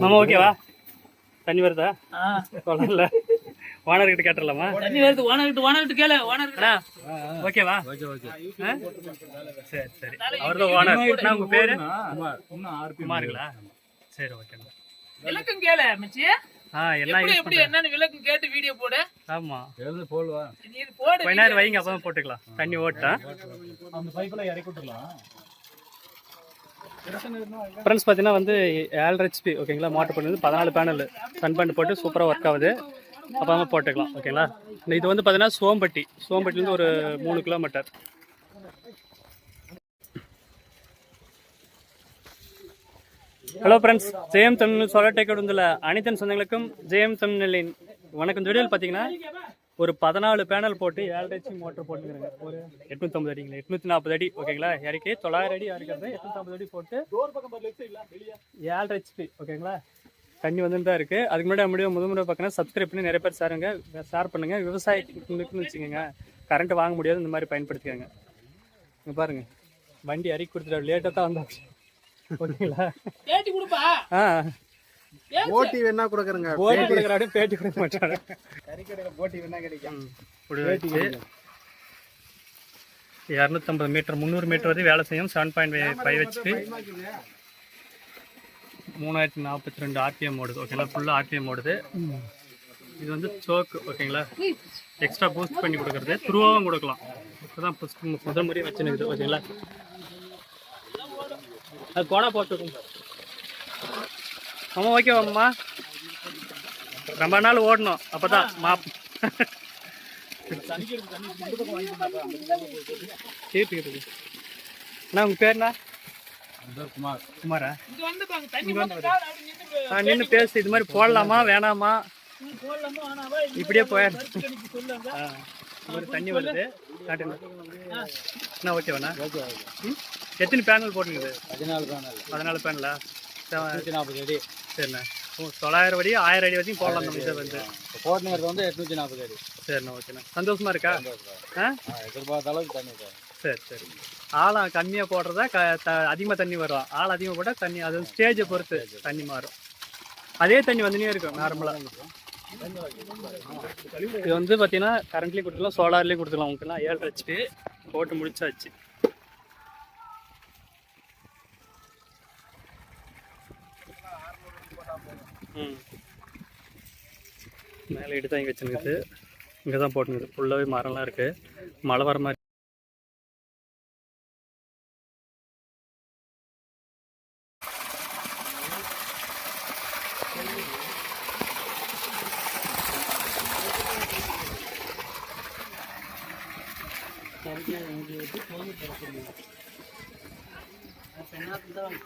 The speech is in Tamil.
மாமா ஓகேவா? தண்ணி வருதா? குளம்ல ஓனர் கிட்ட தண்ணி வருது. ஓனர்கிட்ட ஓனர்கிட்ட கேளு. ஓனர்கிட்ட. ஓகேவா? ஆ? சரி சரி. அவர் தான் ஓனர். நான் உங்க பேரு? குமாருங்களா? சரி ஓகேண்ணா. விளக்கம் கேளு மச்சி. எப்படி எப்படி என்னன்னு விளக்கம் கேட்டு வீடியோ போடு. ஆமா. நீ இது போடு கொஞ்ச நேரம் வைங்க அப்பதான் போட்டுக்கலாம். தண்ணி ஓட்டா. ஃப்ரெண்ட்ஸ் பார்த்தீங்கன்னா வந்து ஏழரை ஹெச்பி ஓகேங்களா? மோட்டர் பண்ணி வந்து பதினாலு பேனல் சன் பேண்ட் போட்டு சூப்பராக ஒர்க் ஆகுது. அப்புறமா போட்டுக்கலாம் ஓகேங்களா? இந்த இது வந்து பார்த்தீங்கன்னா சோம்பட்டி. சோம்பட்டிலேருந்து ஒரு மூணு kilometre hello friends Jayam Tamil சொல்ல டேக்கட் வந்துள்ள அனைத்து சொந்தங்களுக்கும் ஜெயம் தமிழின் வணக்கம். இந்த வீடியோவில் பார்த்தீங்கன்னா ஒரு பதினாலு பேனல் போட்டு ஏழரை ஹெச்பி மோட்டர் போட்டுக்கிறேங்க ஒரு எட்நூத்தம்பது அடிங்களா? எட்நூத்தி நாற்பது அடி. ஓகேங்களா? இறக்கி தொள்ளாயிரம் அடி இறக்கிறது எட்நூத்தம்பது அடி போட்டு ஏழரை ஹெச்பி ஓகேங்களா? தண்ணி வந்துட்டு தான் இருக்குது அதுக்கு முன்னாடி நம்மளுடைய முதல் முறை பார்க்கணும் சப்ஸ்கிரைப் பண்ணி நிறைய பேர் சாருங்க ஷேர் பண்ணுங்கள் விவசாயத்துக்குன்னு வச்சுக்கோங்க. கரண்ட் வாங்க முடியாது. இந்த மாதிரி பயன்படுத்திக்கோங்க. இங்கே பாருங்க. வண்டி இறக்கி கொடுத்துட்டு லேட்டாக தான் வந்தாச்சு ஓகேங்களா? பேட்டி கொடுப்பா. போட்டி வேணா கொடுக்குறேங்க. போட்டி கொடுக்குறாரு பேட்டி கொடுக்க மாட்டாரு. கறிக்கடையில போட்டி வேணா கிடைக்கும். இரநூத்தம்பது மீட்டர் முந்நூறு மீட்டர் வரையும் வேலை செய்யும். செவன் பாயிண்ட் ஃபைவ் வச்சுட்டு மூணாயிரத்தி நாற்பத்தி ரெண்டு ஆர்பிஎம் ஓடுது. ஓகேங்களா? ஃபுல்லாக ஆர்பிஎம் ஓடுது. இது வந்து சோக்கு ஓகேங்களா? எக்ஸ்ட்ரா பூஸ்ட் பண்ணி கொடுக்குறது. துருவாவும் கொடுக்கலாம். இப்போதான் ஃபஸ்ட் முதல் முறையாக வச்சுனுக்குது ஓகேங்களா? அது கோணா போட்டுருக்கும் அம்மா ஓகேவாம்மா ரொம்ப நாள் ஓடணும். அப்பதான் மாப் கேட்டுக்கிட்டு அண்ணா உங்க பேருண்ணா குமார்? குமாரா நின்று பேசு இது மாதிரி போடலாமா வேணாமா? இப்படியே போயிடு எனக்கு சொல்லுங்க. ஆ இந்த மாதிரி தண்ணி வருது. காட்டுங்க. அண்ணா ஓகேவாண்ணா ம்? எத்தனை பேனல் போட்டுங்குது பதினாலு பேனல் பதினாலு பேனலா நூற்றி நாற்பது அடி. சரிண்ணா. தொள்ளாயிரம் அடி ஆயிரம் அடி வரைக்கும் போடலாம் நம்ம இதை வந்து. போட்டுங்கிறது வந்து எட்நூற்றி நாற்பது அடி. சரிண்ணா ஓகேண்ணா. சந்தோஷமா இருக்கா? ஆ? எதிர்பார்த்த அளவுக்கு தண்ணி சார் சரி சரி. ஆழம் கம்மியாக போடுறதா க த அதிகமாக தண்ணி வரும்? ஆள் அதிகமாக போட்டால் தண்ணி அது ஸ்டேஜை பொறுத்து தண்ணி மாறும். அதே தண்ணி வந்துனே இருக்கும் நார்மலாக இது வந்து பார்த்தீங்கன்னா கரண்ட்லேயும் கொடுத்துக்கலாம் சோலார்லேயும் கொடுத்துக்கலாம் உங்களுக்குலாம் ஏழு ஹெச்பி போட்டு முடிச்சாச்சு. மேலே இடி தான் இங்கே வச்சுருக்குது. இங்கே தான் போட்டுருக்குது ஃபுல்லாகவே மரம்லாம் இருக்குது மழை வர மாதிரி தான்